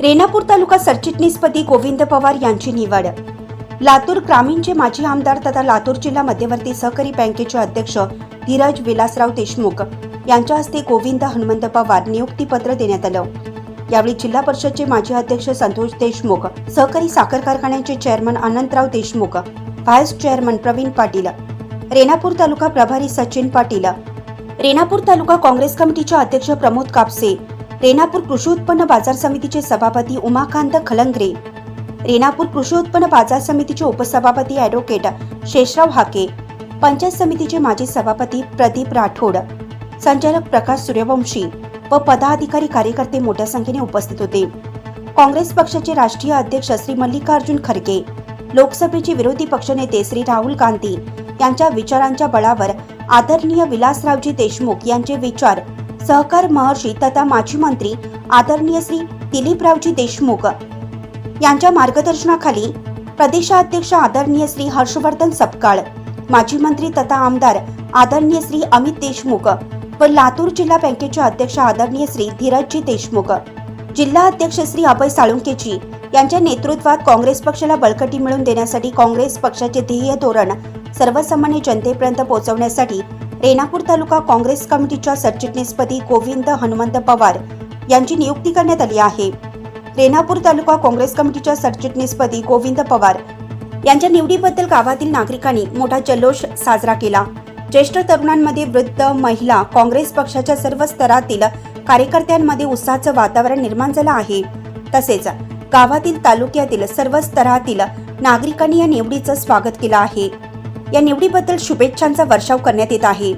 रेणापूर तालुका सरचिटणीसपदी गोविंद पवार यांची निवड. लातूर ग्रामीणचे माजी आमदार तथा लातूर जिल्हा मध्यवर्ती सहकारी बँकेचे अध्यक्ष धीरज विलासराव देशमुख यांच्या हस्ते गोविंद हनुमंत पवार नियुक्तीपत्र देण्यात आलं. यावेळी जिल्हा परिषदचे माजी अध्यक्ष संतोष देशमुख सहकारी साखर कारखान्याचे chairman Anantrao Deshmukh vice chairman Pravin Patil Renapur taluka प्रभारी सचिन पाटील रेणापूर तालुका काँग्रेस कमिटीचे अध्यक्ष प्रमोद कापसे रेणापूर कृषी उत्पन्न बाजार समितीचे सभापती उमाकांत खलंगरे. रेणापूर कृषी उत्पन्न बाजार समितीचे उपसभापती ॲडव्होकेट शेषराव हाके. पंचायत समितीचे माजी सभापती प्रदीप राठोड. संचालक प्रकाश सूर्यवंशी व पदाधिकारी कार्यकर्ते मोठ्या संख्येने उपस्थित होते. काँग्रेस पक्षाचे राष्ट्रीय अध्यक्ष श्री मल्लिकार्जुन खरगे. लोकसभेचे विरोधी पक्षनेते श्री राहुल गांधी यांच्या विचारांच्या बळावर आदरणीय विलासरावजी देशमुख यांचे विचार सहकार महर्षी तथा माजी मंत्री आदरणीय श्री दिलीपरावजी देशमुख यांच्या मार्गदर्शनाखाली प्रदेशाध्यक्ष आदरणीय श्री हर्षवर्धन सपकाळ माजी मंत्री तथा आमदार आदरणीय श्री अमित देशमुख व लातूर जिल्हा बँकेचे अध्यक्ष आदरणीय श्री धीरजजी देशमुख जिल्हा अध्यक्ष श्री अभय साळुंकेजी यांच्या नेतृत्वात काँग्रेस पक्षाला बळकटी मिळवून देण्यासाठी काँग्रेस पक्षाचे ध्येय धोरण सर्वसामान्य जनतेपर्यंत पोहोचवण्यासाठी रेणापूर तालुका काँग्रेस कमिटीच्या सरचिटणीसपदी गोविंद हनुमंत पवार यांची नियुक्ती करण्यात आली आहे. रेणापूर तालुका काँग्रेस कमिटीच्या सरचिटणीसपदी गोविंद पवार यांच्या निवडीबद्दल गावातील नागरिकांनी मोठा जल्लोष साजरा केला. ज्येष्ठ तरुणांमध्ये वृद्ध महिला काँग्रेस पक्षाच्या सर्व स्तरातील कार्यकर्त्यांमध्ये उत्साहाचं वातावरण निर्माण झालं आहे. तसेच गावातील तालुक्यातील सर्व स्तरातील नागरिकांनी या निवडीचं स्वागत केलं आहे. या निवडीबद्दल शुभेच्छांचा वर्षाव करण्यात येत आहे.